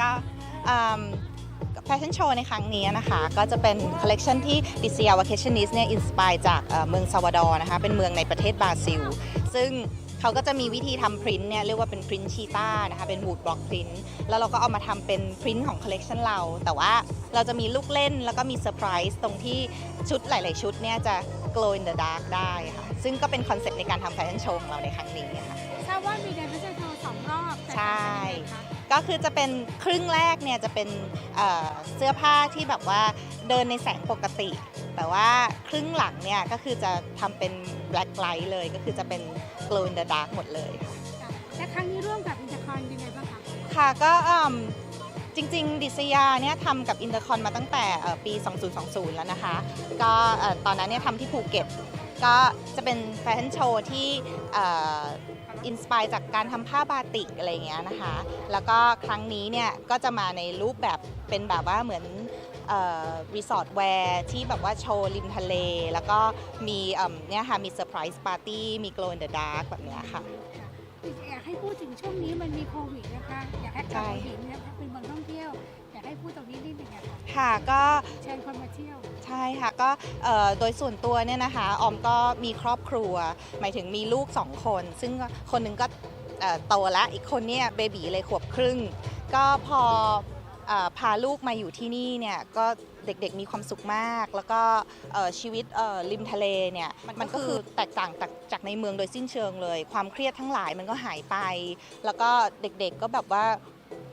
ก็แฟชั่นโชว์ในครั้งนี้นะคะ ก็จะเป็นคอลเลกชันที่ดิเซียวาเคชันนิสเนี่ยอินสปายจากเอ่อเมืองซาวาดอร์นะคะ เป็นเมืองในประเทศบราซิล ซึ่งเขาก็จะมีวิธีทำพรินต์เนี่ยเรียกว่าเป็นพรินต์ชีตานะคะ เป็นวูดบล็อกพรินต์แล้วเราก็เอามาทำเป็นพรินต์ของคอลเลกชันเรา แต่ว่าเราจะมีลูกเล่นแล้วก็มีเซอร์ไพรส์ตรงที่ชุดหลาย ๆ ชุดเนี่ยจะ glow in the dark ได้ค่ะ ซึ่งก็เป็นคอนเซ็ปต์ในการทำแฟชั่นโชว์ของเราในครั้งนี้ค่ะทราบว่ามีเดนพิเศษโชว์สองรอบแต่ใช่ต่าง กันยังไงคะก็คือจะเป็นครึ่งแรกเนี่ยจะเป็นเอ่อเสื้อผ้าที่แบบว่าเดินในแสงปกติ แต่ว่าครึ่งหลังเนี่ยก็คือจะทำเป็น black light เลย ก็คือจะเป็น glow in the dark หมดเลยค่ะค่ะและครั้งนี้ร่วมกับอินเตอร์คอนยังไงบ้างคะ ค่ะก็อืมจริงๆ ดิสยาเนี่ยทำกับอินเตอร์คอนมาตั้งแต่เอ่อปี 2020 แล้วนะคะ ก็เอ่อตอนนั้นเนี่ยทำที่ภูเก็ต ก็จะเป็นแฟชั่นโชว์ที่อินสปายจากการทำผ้าบาติกอะไรอย่างเงี้ยนะคะ แล้วก็ครั้งนี้เนี่ยก็จะมาในรูปแบบเป็นแบบว่าเหมือนรีสอร์ทแวร์ที่แบบว่าโชว์ริมทะเล แล้วก็มีเอิ่มเนี่ยค่ะมีเซอร์ไพรส์ปาร์ตี้มี glow in the dark แบบเนี้ยค่ะอยากให้พูดถึงช่วงนี้มันมีโควิดนะคะ อยากให้ใช่เราเห็นนะคะเป็นเมืองท่องเที่ยว อยากให้พูดตรงนี้นิดหนึ่งอะค่ะ ค่ะก็เช่ค่ะก็เอ่อโดยส่วนตัวเนี่ยนะคะออมก็มีครอบครัว หมายถึงมีลูกสองคน ซึ่งคนหนึ่งก็เอ่อโตแล้วอีกคนเนี่ยเบบีเลยขวบครึ่ง ก็พอเอ่อพาลูกมาอยู่ที่นี่เนี่ยก็เด็กๆมีความสุขมาก แล้วก็เอ่อชีวิตเอ่อริมทะเลเนี่ยมันก็คือแตกต่างจากจากในเมืองโดยสิ้นเชิงเลย ความเครียดทั้งหลายมันก็หายไป แล้วก็เด็กๆก็แบบว่า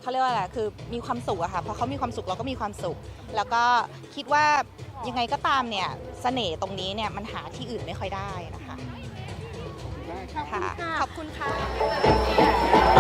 เขาเรียกว่าอะไรคือมีความสุขอะค่ะพอเขามีความสุขเราก็มีความสุข แล้วก็คิดว่า ยังไงก็ตามเนี่ยเสน่ห์ตรงนี้เนี่ยมันหาที่อื่นไม่ค่อยได้นะคะ ขอบคุณค่ะค่ะขอบคุณค่ะ Attitude, darling.